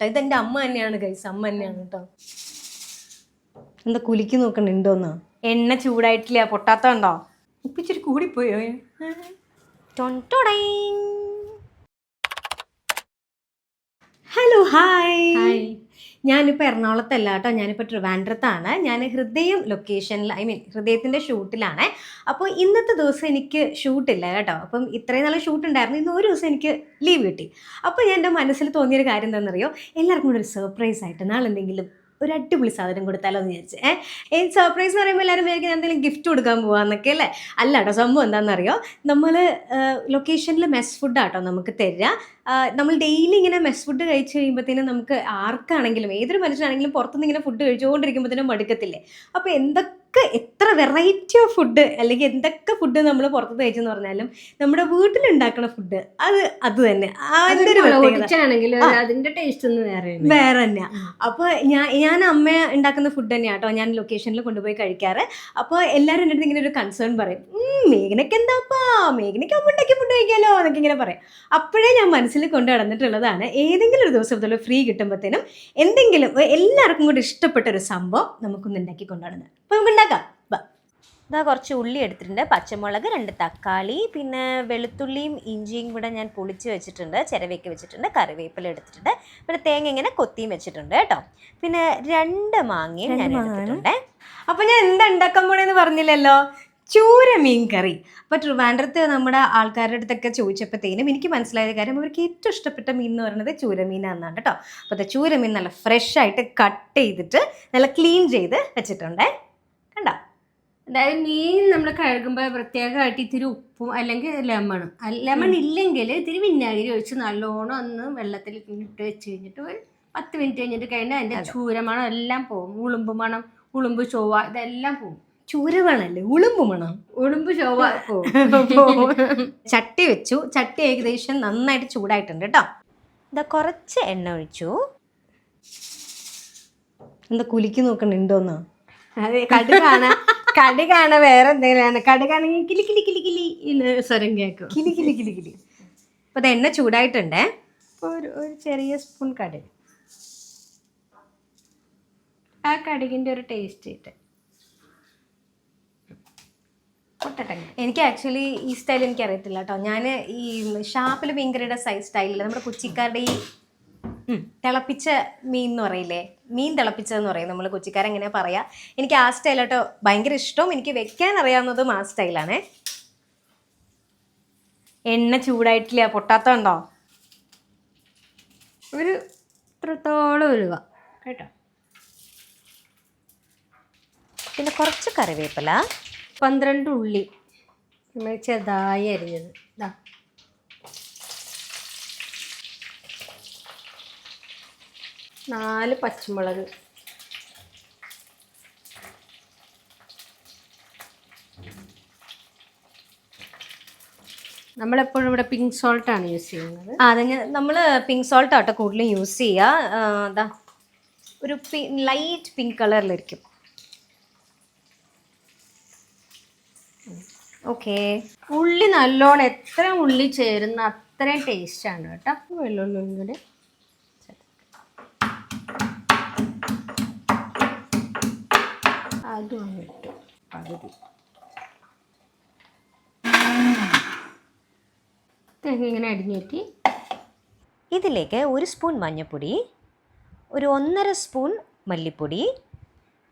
ഇതെന്റെ അമ്മ തന്നെയാണ് ഗൈസ് അമ്മ തന്നെയാണ് കേട്ടോ എന്താ കുലിക്ക് നോക്കണുണ്ടോന്ന് എണ്ണ ചൂടായിട്ടില്ല പൊട്ടാത്തണ്ടോ ഉപ്പ് ഇച്ചിരി കൂടിപ്പോയോ? Hello hi hi. ഞാനിപ്പോൾ എറണാകുളത്തല്ല കേട്ടോ ഞാനിപ്പോൾ ട്രിവാൻഡ്രത്താണ്. ഞാൻ ഹൃദയം ലൊക്കേഷനിൽ ഐ മീൻ ഹൃദയത്തിന്റെ ഷൂട്ടിലാണ്. അപ്പോൾ ഇന്നത്തെ ദിവസം എനിക്ക് ഷൂട്ടില്ല കേട്ടോ. അപ്പം ഇത്രയും നല്ല ഷൂട്ട് ഉണ്ടായിരുന്നു ഇന്ന് ഒരു ദിവസം എനിക്ക് ലീവ് കിട്ടി. അപ്പോൾ ഞാൻ എന്റെ മനസ്സിൽ തോന്നിയൊരു കാര്യം എന്താണെന്നറിയോ? എല്ലാവർക്കും കൂടെ ഒരു സർപ്രൈസ് ആയിട്ട് നാളെ എന്തെങ്കിലും ഒരു അടിപൊളി സാധനം കൊടുത്താലോ എന്ന് വിചാരിച്ചു. ഏഹ് സർപ്രൈസ് എന്ന് പറയുമ്പോൾ എല്ലാവരും വിചാരിക്കും ഞാൻ എന്തെങ്കിലും ഗിഫ്റ്റ് കൊടുക്കാൻ പോവാന്നൊക്കെ അല്ലേ? അല്ല കേട്ടോ സംഭവം എന്താണെന്നറിയോ നമ്മൾ ലൊക്കേഷനിൽ മെസ് ഫുഡാട്ടോ നമുക്ക് തരിക നമ്മൾ ഡെയിലി ഇങ്ങനെ മെസ് ഫുഡ് കഴിച്ച് കഴിയുമ്പോഴത്തേനും നമുക്ക് ആർക്കാണെങ്കിലും ഏതൊരു മനുഷ്യനാണെങ്കിലും പുറത്തുനിന്ന് ഇങ്ങനെ ഫുഡ് കഴിച്ചുകൊണ്ടിരിക്കുമ്പോഴത്തേനും മടുക്കത്തില്ലേ? അപ്പോൾ എന്തൊക്കെ എത്ര വെറൈറ്റി ഓഫ് ഫുഡ് അല്ലെങ്കിൽ എന്തൊക്കെ ഫുഡ് നമ്മൾ പുറത്ത് കഴിച്ചെന്ന് പറഞ്ഞാലും നമ്മുടെ വീട്ടിലുണ്ടാക്കുന്ന ഫുഡ് അത് അത് തന്നെ. അതിന്റെ ഒരു. അതിന്റെ ടേസ്റ്റ് വേറെ തന്നെയാ. അപ്പോൾ ഞാൻ ഞാൻ അമ്മ ഉണ്ടാക്കുന്ന ഫുഡ് തന്നെയാണ് കേട്ടോ ഞാൻ ലൊക്കേഷനിൽ കൊണ്ടുപോയി കഴിക്കാറ്. അപ്പോൾ എല്ലാവരും എന്റെ അടുത്ത് ഇങ്ങനെ ഒരു കൺസേൺ പറയും. മേഘനക്ക് എന്താ മേഘനയ്ക്ക് അമ്മുണ്ടാക്കി ഫുഡ് കഴിക്കാലോ എന്നൊക്കെ ഇങ്ങനെ പറയാം. അപ്പോഴേ ഞാൻ മനസ്സിൽ കൊണ്ട് നടന്നിട്ടുള്ളതാണ് ഏതെങ്കിലും ഒരു ദിവസം ഇതുപോലെ ഫ്രീ കിട്ടുമ്പോഴത്തേനും എന്തെങ്കിലും എല്ലാവർക്കും കൂടി ഇഷ്ടപ്പെട്ട ഒരു സംഭവം നമുക്കൊന്ന് ഉണ്ടാക്കി കൊണ്ടുവരുന്നത് അപ്പോൾ നമുക്ക് ഉണ്ടാക്കാം. ഇതാ കുറച്ച് ഉള്ളി എടുത്തിട്ടുണ്ട്. പച്ചമുളക് രണ്ട് തക്കാളി പിന്നെ വെളുത്തുള്ളിയും ഇഞ്ചിയും കൂടെ ഞാൻ പൊളിച്ച് വെച്ചിട്ടുണ്ട് ചിരവേക്ക് വെച്ചിട്ടുണ്ട് കറിവേപ്പില എടുത്തിട്ടുണ്ട്. പിന്നെ തേങ്ങ ഇങ്ങനെ കൊത്തിയും വെച്ചിട്ടുണ്ട് കേട്ടോ. പിന്നെ രണ്ട് മാങ്ങയും ഞാൻ എടുത്തിട്ടുണ്ട്. അപ്പൊ ഞാൻ എന്താ ഉണ്ടാക്കാൻ പോണെന്ന് പറഞ്ഞില്ലല്ലോ? ചൂര മീൻ കറി അപ്പൊ ട്രിവാൻഡ്രത്ത് നമ്മുടെ ആൾക്കാരുടെ അടുത്തൊക്കെ ചോദിച്ചപ്പോഴത്തേനും എനിക്ക് മനസ്സിലായ കാര്യം അവർക്ക് ഏറ്റവും ഇഷ്ടപ്പെട്ട മീൻ എന്ന് പറയുന്നത് ചൂരമീനാന്നാണ് കേട്ടോ. അപ്പോൾ അത് ചൂരമീൻ നല്ല ഫ്രഷ് ആയിട്ട് കട്ട് ചെയ്തിട്ട് നല്ല ക്ലീൻ ചെയ്ത് വെച്ചിട്ടുണ്ടേ. കണ്ടോ? അതായത് മീൻ നമ്മൾ കഴുകുമ്പോൾ പ്രത്യേകമായിട്ട് ഇത്തിരി ഉപ്പും അല്ലെങ്കിൽ ലെമണും ലെമൺ ഇല്ലെങ്കിൽ ഇത്തിരി വിനാഗിരി ഒഴിച്ച് നല്ലോണം ഒന്ന് വെള്ളത്തിൽ ഇട്ട് വെച്ച് കഴിഞ്ഞിട്ട് ഒരു പത്ത് മിനിറ്റ് കഴിഞ്ഞിട്ട് കഴിഞ്ഞാൽ അതിന്റെ ചൂരമണം എല്ലാം പോകും ഉളുമ്പ് മണം ഉളുമ്പ് ചൊവ്വ ഇതെല്ലാം പോകും ചൂരവണല്ലേ? ഉളുമ്പ് മണം? ഉളുമ്പ് ചൊവ്വ. ചട്ടി വെച്ചു. ചട്ടി ഏകദേശം നന്നായിട്ട് ചൂടായിട്ടുണ്ട് കേട്ടോ ഇതാ കുറച്ച് എണ്ണ ഒഴിച്ചു. എന്താ കുലിക്ക് നോക്കണുണ്ടോന്ന് അതെ കടുകാണ് കടുകാണ് വേറെ എന്തെങ്കിലുമാണ് കടുകാണെങ്കിൽ കിലി കിലി കിലി കിലി സ്വരം കേൾക്കും. കിലി കിലി കിലി കിലി. അപ്പൊ അത് എണ്ണ ചൂടായിട്ടുണ്ടേ. അപ്പോൾ ഒരു ഒരു ചെറിയ സ്പൂൺ കടുക്. ആ കടുകിന്റെ ഒരു ടേസ്റ്റ് കിട്ടും എനിക്ക് ആക്ച്വലി ഈ സ്റ്റൈൽ എനിക്ക് അറിയത്തില്ല കേട്ടോ. ഞാൻ ഈ ഷാപ്പിൽ ഭയങ്കരയുടെ സൈസ് സ്റ്റൈലിൽ നമ്മുടെ കൊച്ചിക്കാരുടെ ഈ തിളപ്പിച്ച മീൻ എന്ന് പറയില്ലേ? മീൻ തിളപ്പിച്ചതെന്ന് പറയും നമ്മൾ കൊച്ചിക്കാരെങ്ങനെയാ പറയാ. എനിക്ക് ആ സ്റ്റൈൽ കേട്ടോ ഭയങ്കര ഇഷ്ടവും. എനിക്ക് വെക്കാൻ അറിയാവുന്നതും ആ സ്റ്റൈലാണേ. എണ്ണ ചൂടായിട്ടില്ല? പൊട്ടാത്തതുണ്ടോ ഒരു ഇത്രത്തോളം ഉലുവ കേട്ടോ. പിന്നെ കുറച്ച് കറിവേപ്പില. പന്ത്രണ്ട് ഉള്ളി നമ്മൾ ചെറുതായി അരിഞ്ഞത്. ഇതാ നാല് പച്ചമുളക്. നമ്മളെപ്പോഴും ഇവിടെ പിങ്ക് സോൾട്ടാണ് യൂസ് ചെയ്യുന്നത്. ആ അതെ നമ്മൾ പിങ്ക് സോൾട്ട് ആട്ടോ കൂടുതലും യൂസ് ചെയ്യുക അതാ ഒരു ലൈറ്റ് പിങ്ക് കളറിലിരിക്കും ഓക്കേ. ഉള്ളി നല്ലോണം എത്ര ഉള്ളി ചേരുന്ന അത്രയും ടേസ്റ്റാണ് കേട്ടോ. വെള്ളുള്ളിയും കൂടി അതും അങ്ങ് ഇട്ടു. പകുതി. ഇങ്ങനെ അടിഞ്ഞേറ്റി ഇതിലേക്ക് ഒരു സ്പൂൺ മഞ്ഞൾപ്പൊടി ഒരു ഒന്നര സ്പൂൺ മല്ലിപ്പൊടി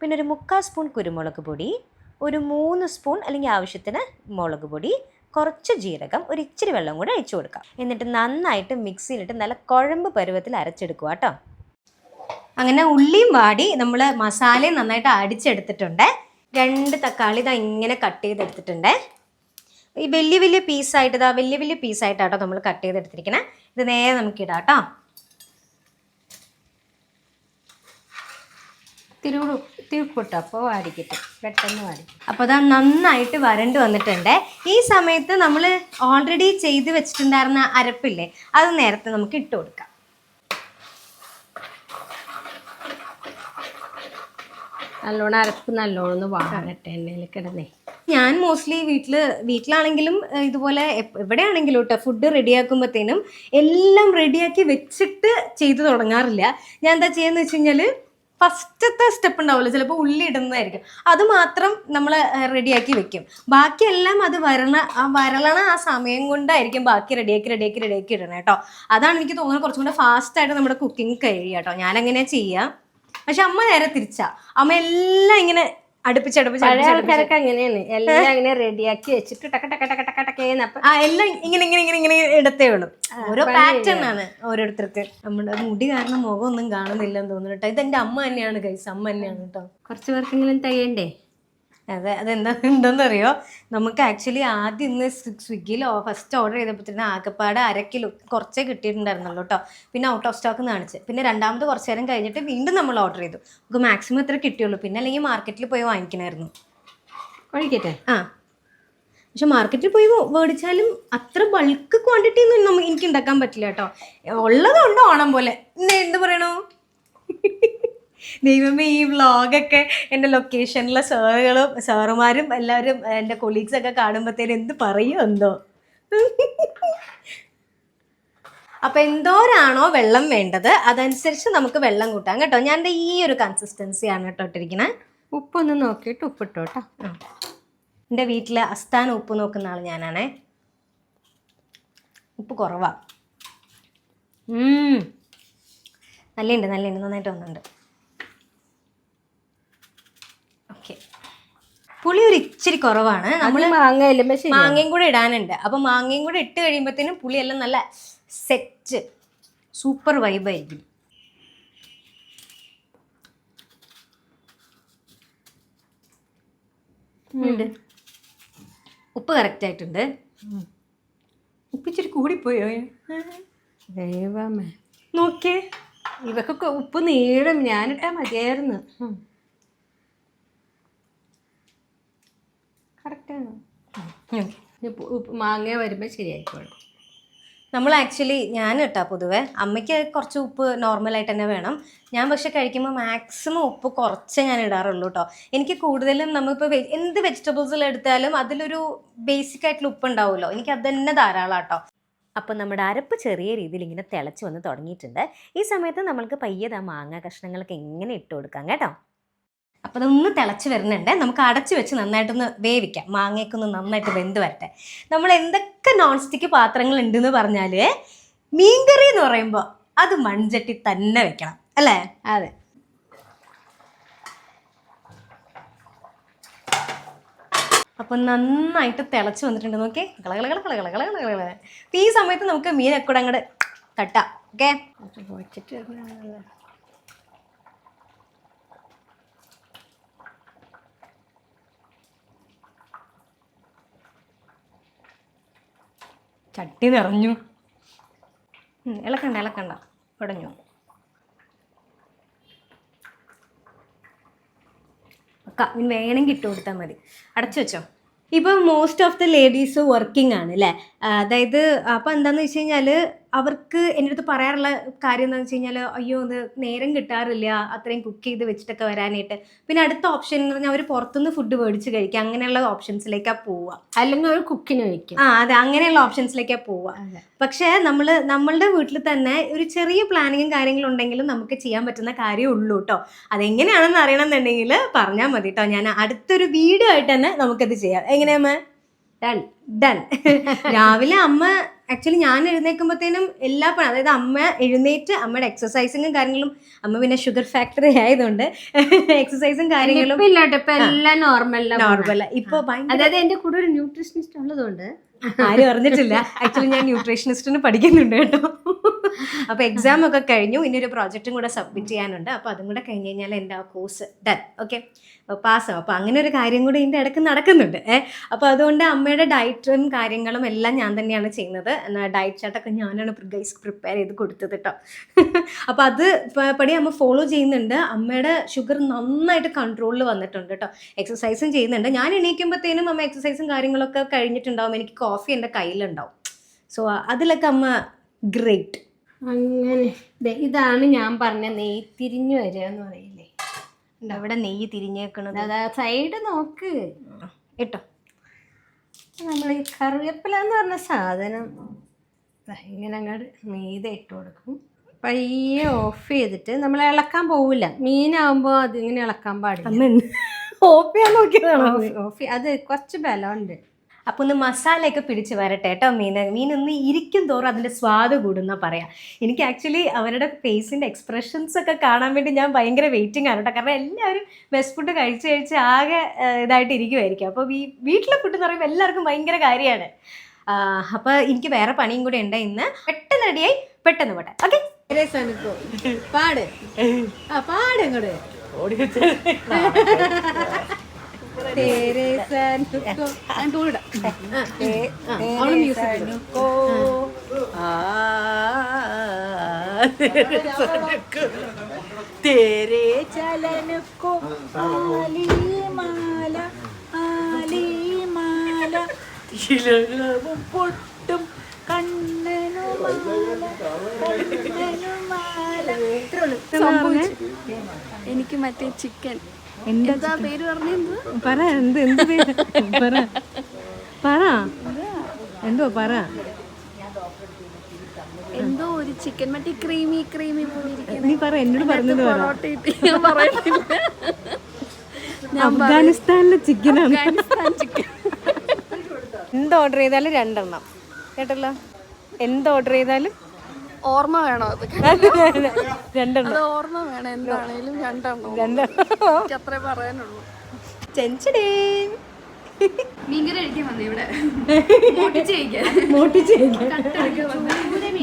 പിന്നെ ഒരു മുക്കാൽ സ്പൂൺ കുരുമുളക് പൊടി ഒരു മൂന്ന് സ്പൂൺ അല്ലെങ്കിൽ ആവശ്യത്തിന് മുളക് പൊടി കുറച്ച് ജീരകം ഒരു ഇച്ചിരി വെള്ളം കൂടെ അഴിച്ചു കൊടുക്കാം. എന്നിട്ട് നന്നായിട്ട് മിക്സിയിലിട്ട് നല്ല കുഴമ്പ് പരുവത്തിൽ അരച്ചെടുക്കുക കേട്ടോ. അങ്ങനെ ഉള്ളിയും വാടി നമ്മൾ മസാലയും നന്നായിട്ട് അടിച്ചെടുത്തിട്ടുണ്ട്. രണ്ട് തക്കാളി ഇതാ ഇങ്ങനെ കട്ട് ചെയ്തെടുത്തിട്ടുണ്ട്. ഈ വലിയ വലിയ പീസായിട്ട് ഇതാ വലിയ വലിയ പീസായിട്ടാട്ടോ നമ്മൾ കട്ട് ചെയ്തെടുത്തിരിക്കണേ. ഇത് നേരെ നമുക്ക് ഇടാം കേട്ടോ. തിരുവു തിരുപ്പിട്ടു? അപ്പോൾ വാടിക്കിട്ടും. പെട്ടെന്ന് വാടിക്കും അപ്പോൾ അതാ നന്നായിട്ട് വരണ്ട് വന്നിട്ടുണ്ട്. ഈ സമയത്ത് നമ്മൾ ഓൾറെഡി ചെയ്ത് വെച്ചിട്ടുണ്ടായിരുന്ന അരപ്പില്ലേ അത് നേരത്തെ നമുക്ക് ഇട്ട് കൊടുക്കാം. നല്ലോണം അരപ്പ് നല്ലോണം ഒന്ന് വാടട്ടെ എണ്ണയിൽ കിടന്നേ. ഞാൻ മോസ്റ്റ്ലി വീട്ടിൽ വീട്ടിലാണെങ്കിലും ഇതുപോലെ എവിടെയാണെങ്കിലും കേട്ടോ ഫുഡ് റെഡിയാക്കുമ്പോഴത്തേനും എല്ലാം റെഡിയാക്കി വെച്ചിട്ട് ചെയ്തു തുടങ്ങാറില്ല. ഞാൻ എന്താ ചെയ്യുന്നത് വെച്ച് കഴിഞ്ഞാൽ ഫസ്റ്റത്തെ സ്റ്റെപ്പ് ഉണ്ടാവില്ല ചിലപ്പോൾ ഉള്ളി ഇടുന്നതായിരിക്കും. അത് മാത്രം നമ്മൾ റെഡിയാക്കി വെക്കും. ബാക്കിയെല്ലാം അത് വരണ ആ വരളണ ആ സമയം കൊണ്ടായിരിക്കും ബാക്കി റെഡിയാക്കി റെഡിയാക്കി റെഡിയാക്കി ഇടണം കേട്ടോ അതാണ് എനിക്ക് തോന്നുന്നത് കുറച്ചും കൂടെ ഫാസ്റ്റായിട്ട് നമ്മുടെ കുക്കിംഗ് കഴിയുക കേട്ടോ ഞാനങ്ങനെ ചെയ്യാം. പക്ഷെ അമ്മ നേരെ തിരിച്ചാ. അമ്മ എല്ലാം ഇങ്ങനെ അടുപ്പിച്ച് അടുപ്പിച്ച് പഴയ അടുപ്പിച്ച് അടുപ്പിച്ച്. ആൾക്കാരൊക്കെ അങ്ങനെയാണ്. എല്ലാം അങ്ങനെ റെഡിയാക്കി വെച്ചിട്ട് ടക്ക ടക്ക ടക്ക ടക്ക ടക്കേന്ന് അപ്പൊ ആ എല്ലാം ഇങ്ങനെ ഇങ്ങനെ ഇങ്ങനെ ഇങ്ങനെ ഇടത്തേ ഉള്ളൂ. ഓരോ പാറ്റേൺ ആണ് ഓരോരുത്തർക്ക്. നമ്മുടെ മുടി കാരണം മുഖം ഒന്നും കാണുന്നില്ലെന്ന് തോന്നുന്നു കേട്ടോ. ഇത് എന്റെ അമ്മ തന്നെയാണ് കൈസ് അമ്മ തന്നെയാണ് കേട്ടോ. കുറച്ച് പേർക്കെങ്കിലും തികയണ്ടേ അതെ അതെന്താ എന്താണെന്നറിയോ നമുക്ക് ആക്ച്വലി ആദ്യം ഇന്ന് സ്വിഗ്ഗിയിൽ ഫസ്റ്റ് ഓർഡർ ചെയ്തപ്പോഴത്തേന് ആകെപ്പാട് അര കിലോ കുറച്ചേ കിട്ടിയിട്ടുണ്ടായിരുന്നുള്ളൂ കേട്ടോ പിന്നെ ഔട്ട് ഓഫ് സ്റ്റോക്ക് കാണിച്ച്. പിന്നെ രണ്ടാമത് കുറച്ച് നേരം കഴിഞ്ഞിട്ട് വീണ്ടും നമ്മൾ ഓർഡർ ചെയ്തു. നമുക്ക് മാക്സിമം ഇത്ര കിട്ടിയുള്ളൂ. പിന്നെ അല്ലെങ്കിൽ മാർക്കറ്റിൽ പോയി വാങ്ങിക്കണമായിരുന്നു. കഴിക്കട്ടെ ആ. പക്ഷെ മാർക്കറ്റിൽ പോയി മേടിച്ചാലും അത്ര ബൾക്ക് ക്വാണ്ടിറ്റി ഒന്നും നമുക്ക് എനിക്ക് ഉണ്ടാക്കാൻ പറ്റില്ല കേട്ടോ ഉള്ളതുണ്ട് ഓണം പോലെ. എന്ത് പറയണു? ദൈവമേ ഈ വ്ളോഗൊക്കെ എന്റെ ലൊക്കേഷനിലെ സാറുകളും സാറുമാരും എല്ലാവരും എന്റെ കൊളീഗ്സൊക്കെ കാണുമ്പോഴത്തേനും എന്ത് പറയും എന്തോ? അപ്പം എന്തോരാണോ വെള്ളം വേണ്ടത്? അതനുസരിച്ച് നമുക്ക് വെള്ളം കൂട്ടാം കേട്ടോ. ഞാൻ ഈ ഒരു കൺസിസ്റ്റൻസിയാണ് കേട്ടോ ഇട്ടിരിക്കുന്നത് ഉപ്പൊന്ന് നോക്കിയിട്ട് ഉപ്പിട്ടോ കേട്ടോ എന്റെ വീട്ടിൽ അസ്ഥാന ഉപ്പ് നോക്കുന്ന ആൾ ഞാനാണേ. ഉപ്പ് കുറവാ. ഉം. നല്ലുണ്ട് നല്ലുണ്ട് നന്നായിട്ട് വന്നിട്ടുണ്ട് ഓക്കെ പുളി ഒരു ഇച്ചിരി കുറവാണ്. നമ്മൾ മാങ്ങയും കൂടെ ഇടാനുണ്ട്. അപ്പൊ മാങ്ങയും കൂടെ ഇട്ട് കഴിയുമ്പോഴത്തേനും പുളിയെല്ലാം നല്ല സെറ്റ് സൂപ്പർ വൈബായിരിക്കും ഉപ്പ് കറക്റ്റ് ആയിട്ടുണ്ട്. ഉപ്പ് ഇച്ചിരി കൂടിപ്പോയോ? ദൈവമേ. നോക്കിയേ. ഇവക്കൊക്കെ ഉപ്പ് നീളും ഞാനിട്ടാ മതിയായിരുന്നു. മാങ്ങ വരുമ്പോൾ ശരിയായിക്കോളും. നമ്മൾ ആക്ച്വലി ഞാൻ കേട്ടോ പൊതുവെ. അമ്മയ്ക്ക് കുറച്ച് ഉപ്പ് നോർമലായിട്ട് തന്നെ വേണം. ഞാൻ പക്ഷെ കഴിക്കുമ്പോൾ മാക്സിമം ഉപ്പ് കുറച്ചേ ഞാൻ ഇടാറുള്ളൂ കേട്ടോ എനിക്ക് കൂടുതലും നമ്മളിപ്പോൾ എന്ത് വെജിറ്റബിൾസിൽ എടുത്താലും അതിലൊരു ബേസിക് ആയിട്ടുള്ള ഉപ്പ് ഉണ്ടാവുമല്ലോ. എനിക്ക് അത് തന്നെ ധാരാളം കേട്ടോ അപ്പോൾ നമ്മുടെ അരപ്പ് ചെറിയ രീതിയിൽ ഇങ്ങനെ തിളച്ച് വന്ന് തുടങ്ങിയിട്ടുണ്ട്. ഈ സമയത്ത് നമ്മൾക്ക് പയ്യത് മാങ്ങ കഷ്ണങ്ങളൊക്കെ എങ്ങനെ ഇട്ട് കൊടുക്കാം കേട്ടോ. അപ്പോൾ അതൊന്ന് തിളച്ച് വരുന്നുണ്ട്. നമുക്ക് അടച്ച് വെച്ച് നന്നായിട്ടൊന്ന് വേവിക്കാം. മാങ്ങയ്ക്കൊന്ന് നന്നായിട്ട് വെന്ത് വരട്ടെ. നമ്മൾ എന്തൊക്കെ നോൺ സ്റ്റിക്ക് പാത്രങ്ങൾ ഉണ്ടെന്ന് പറഞ്ഞാൽ മീൻകറി എന്ന് പറയുമ്പോൾ അത് മൺചട്ടി തന്നെ വെക്കണം. അല്ലേ? അതെ. അപ്പം നന്നായിട്ട് തിളച്ച് വന്നിട്ടുണ്ട് നോക്കി കളകളകള കളകളകള കളകള ഈ സമയത്ത് നമുക്ക് മീനൊക്കെ കൂടെ അങ്ങോട്ട് തട്ടാം. ഓക്കെ? പൊച്ചിട്ട് ചട്ടി നിറഞ്ഞു. ഇളക്കണ്ട ഇളക്കണ്ട. വെക്കാം ഇനി വേണമെങ്കിൽ ഇട്ട് കൊടുത്താൽ മതി. അടച്ചു വെച്ചോ. ഇപ്പം most of the ladies working ആണ് അല്ലേ അതായത് അപ്പം എന്താണെന്ന് വെച്ച് കഴിഞ്ഞാൽ അവർക്ക് എന്റെ അടുത്ത് പറയാറുള്ള കാര്യം എന്താണെന്ന് വെച്ച് കഴിഞ്ഞാൽ അയ്യോ ഒന്ന് നേരം കിട്ടാറില്ല. അത്രയും കുക്ക് ചെയ്ത് വെച്ചിട്ടൊക്കെ വരാനായിട്ട്. പിന്നെ അടുത്ത ഓപ്ഷൻ എന്ന് പറഞ്ഞാൽ അവർ പുറത്തുനിന്ന് ഫുഡ് മേടിച്ച് കഴിക്കുക. അങ്ങനെയുള്ള ഓപ്ഷൻസിലേക്കാണ് പോവുക അല്ലെങ്കിൽ ഒരു കുക്കിന് വയ്ക്കും ആ അതെ. അങ്ങനെയുള്ള ഓപ്ഷൻസിലേക്കാണ് പോവുക പക്ഷേ നമ്മൾ നമ്മളുടെ വീട്ടിൽ തന്നെ ഒരു ചെറിയ പ്ലാനിങ്ങും കാര്യങ്ങളും ഉണ്ടെങ്കിലും നമുക്ക് ചെയ്യാൻ പറ്റുന്ന കാര്യമേ ഉള്ളൂ കേട്ടോ അതെങ്ങനെയാണെന്ന് അറിയണമെന്നുണ്ടെങ്കിൽ പറഞ്ഞാൽ മതി കേട്ടോ ഞാൻ അടുത്തൊരു വീഡിയോ ആയിട്ട് തന്നെ നമുക്കത് ചെയ്യാം. എങ്ങനെയാ ഡൺ ഡൺ രാവിലെ അമ്മ ആക്ച്വലി ഞാൻ എഴുന്നേൽക്കുമ്പോഴത്തേനും എല്ലാ പണി അതായത് അമ്മ എഴുന്നേറ്റ് അമ്മയുടെ എക്സസൈസിങ്ങും കാര്യങ്ങളും അമ്മ പിന്നെ ഷുഗർ ഫാക്ടറി ആയതുകൊണ്ട് എക്സസൈസും കാര്യങ്ങളും എല്ലാം നോർമൽ നോർമൽ ഇപ്പൊ അതായത് എന്റെ കൂടെ ഒരു ന്യൂട്രീഷനിസ്റ്റ് ഉള്ളതുകൊണ്ട് ആരും അറിഞ്ഞിട്ടില്ല. ആക്ച്വലി ഞാൻ ന്യൂട്രീഷനിസ്റ്റിന് പഠിക്കുന്നുണ്ട് കേട്ടോ. അപ്പോൾ എക്സാം ഒക്കെ കഴിഞ്ഞു. ഇനി ഒരു പ്രോജക്റ്റും കൂടെ സബ്മിറ്റ് ചെയ്യാനുണ്ട്. അപ്പോൾ അതും കൂടെ കഴിഞ്ഞ് കഴിഞ്ഞാൽ എന്റെ ആ കോഴ്സ് ഡൺ ഓക്കെ പാസ്സാവും അപ്പോൾ അങ്ങനെ ഒരു കാര്യം കൂടി ഇതിന്റെ ഇടയ്ക്ക് നടക്കുന്നുണ്ട്. ഏഹ് അപ്പോൾ അതുകൊണ്ട് അമ്മയുടെ ഡയറ്റും കാര്യങ്ങളും എല്ലാം ഞാൻ തന്നെയാണ് ചെയ്യുന്നത്. ഡയറ്റ് ചാർട്ടൊക്കെ ഞാനാണ് ഗൈസ് പ്രിപ്പയർ ചെയ്ത് കൊടുത്തത് കേട്ടോ അപ്പോൾ അത് പടി അമ്മ ഫോളോ ചെയ്യുന്നുണ്ട്. അമ്മയുടെ ഷുഗർ നന്നായിട്ട് കൺട്രോളിൽ വന്നിട്ടുണ്ട് കേട്ടോ എക്സസൈസും ചെയ്യുന്നുണ്ട്. ഞാൻ എണീക്കുമ്പോഴത്തേനും അമ്മ എക്സസൈസും കാര്യങ്ങളൊക്കെ കഴിഞ്ഞിട്ടുണ്ടാവും. എനിക്ക് കോഫി എന്റെ കയ്യിലുണ്ടാവും. സോ അതിലൊക്കെ അമ്മ ഗ്രേറ്റ് അങ്ങനെ. ഇതാണ് ഞാൻ പറഞ്ഞ നെയ് തിരിഞ്ഞു വരിക എന്ന് പറയില്ലേ? അവിടെ നെയ്യ് തിരിഞ്ഞേക്കണത്. അതാ സൈഡ് നോക്ക്. കേട്ടോ നമ്മൾ ഈ കറിവേപ്പില എന്ന് പറഞ്ഞ സാധനം. ഇങ്ങനെ അങ്ങോട്ട് നെയ്ത് ഇട്ട് കൊടുക്കും. പയ്യെ ഓഫ് ചെയ്തിട്ട് നമ്മൾ ഇളക്കാൻ പോവില്ല. മീനാവുമ്പോൾ അതിങ്ങനെ ഇളക്കാൻ പാടില്ല. ഓഫ് ചെയ്യാൻ നോക്കിയതാണോ? ഓഫ് ഓഫ് അത് കുറച്ച് ബലമുണ്ട്. അപ്പൊ ഒന്ന് മസാലയൊക്കെ പിടിച്ച് വരട്ടെ കേട്ടോ മീൻ മീൻ ഒന്ന് ഇരിക്കും തോറും അതിന്റെ സ്വാദ് കൂടുന്ന പറയാം. എനിക്ക് ആക്ച്വലി അവരുടെ ഫേസിന്റെ എക്സ്പ്രഷൻസ് ഒക്കെ കാണാൻ വേണ്ടി ഞാൻ ഭയങ്കര വെയിറ്റിംഗ് ആണ് കേട്ടോ. കാരണം എല്ലാവരും ബെസ്റ്റ് ഫുഡ് കഴിച്ച് കഴിച്ച് ആകെ ഇതായിട്ട് ഇരിക്കുമായിരിക്കും അപ്പോൾ ഈ വീട്ടിലെ ഫുഡ് എന്ന് പറയുമ്പോൾ എല്ലാവർക്കും ഭയങ്കര കാര്യമാണ് അപ്പോൾ എനിക്ക് വേറെ പണിയും കൂടെ ഉണ്ട് ഇന്ന്. പെട്ടെന്ന് റെഡിയായി പെട്ടെന്ന് പോട്ടെ. ഓക്കെ പാട്. ആ പാട് ഇങ്ങോട്ട് तेरे തേരേ ചലനുക്കോ പൊട്ടും കണ്ണനുമാല എനിക്ക് മറ്റേ ചിക്കൻ എന്താ പേര് പറഞ്ഞത് പറ എന്ത് എന്ത് പേര്? പറ. പറ. എന്തോ പറ? എന്തോ ഒരു ചിക്കൻ മറ്റേ ക്രീമി ക്രീമി നീ പറ എന്നോട് പറഞ്ഞത് പറ ഞാൻ പറയുന്നില്ല അഫ്ഗാനിസ്ഥാനിലെ ചിക്കനാണ്. എന്ത് ഓർഡർ ചെയ്താലും രണ്ടെണ്ണം. കേട്ടല്ലോ? എന്ത് ഓർഡർ ചെയ്താലും ഓർമ്മ വേണോ അത്? രണ്ടെണ്ണം. അത് ഓർമ്മ വേണം. എന്താണേലും രണ്ടെണ്ണം. രണ്ടെണ്ണം. എനിക്ക് അത്രേ പറയാനുള്ളൂ. ചെഞ്ചടേ. മീൻകറി വന്നേ ഇവിടെ.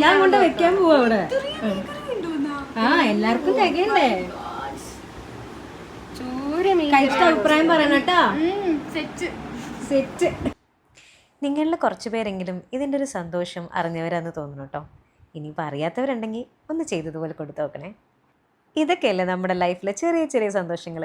ഞാൻ കൊണ്ട് വെക്കാൻ പോവാ അവിടെ ആ എല്ലാവർക്കും തികയണ്ടേ? ചൂര മീൻ കഴിച്ച അഭിപ്രായം പറയണട്ടാ കേട്ടാ. സെറ്റ്. സെറ്റ്. നിങ്ങളിൽ കുറച്ച് പേരെങ്കിലും ഇതിന്റെ ഒരു സന്തോഷം അറിഞ്ഞവരാന്ന് തോന്നുന്നു കേട്ടോ. ഇനിയിപ്പോൾ അറിയാത്തവരുണ്ടെങ്കിൽ ഒന്ന് ചെയ്തതുപോലെ കൊടുത്തു നോക്കണേ. ഇതൊക്കെയല്ലേ നമ്മുടെ ലൈഫിലെ ചെറിയ ചെറിയ സന്തോഷങ്ങൾ